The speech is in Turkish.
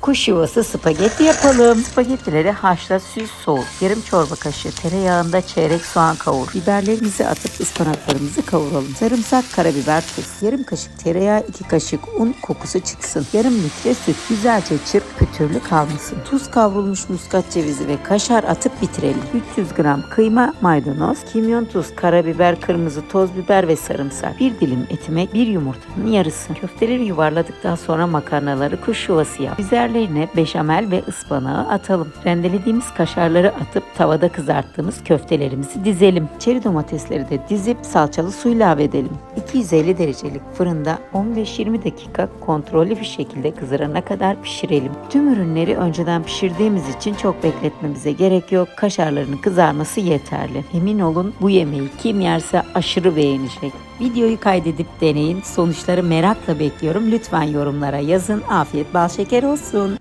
Kuş yuvası spagetti yapalım. Spagettileri haşla, süz, soğut. Yarım çorba kaşığı tereyağında çeyrek soğan kavur. Biberlerimizi atıp ıspanaklarımızı kavuralım. Sarımsak, karabiber, tuz. Yarım kaşık tereyağı, iki kaşık un kokusu çıksın. Yarım litre süt. Güzelce çırp, pütürlü kalmasın. Tuz kavrulmuş muskat cevizi ve kaşar atıp bitirelim. 300 gram kıyma, maydanoz, kimyon, tuz, karabiber, kırmızı toz biber ve sarımsak. Bir dilim etimek, bir yumurtanın yarısı. Köfteleri yuvarladıktan sonra makarnaları kuş yuvası yap. Üzerlerine beşamel ve ıspanağı atalım. Rendelediğimiz kaşarları atıp tavada kızarttığımız köftelerimizi dizelim. Çeri domatesleri de dizip salçalı su ilave edelim. 250 derecelik fırında 15-20 dakika kontrollü bir şekilde kızarana kadar pişirelim. Tüm ürünleri önceden pişirdiğimiz için çok bekletmemize gerek yok. Kaşarların kızarması yeterli. Emin olun bu yemeği kim yerse aşırı beğenecek. Videoyu kaydedip deneyin. Sonuçları merakla bekliyorum. Lütfen yorumlara yazın. Afiyet bal şeker olsun.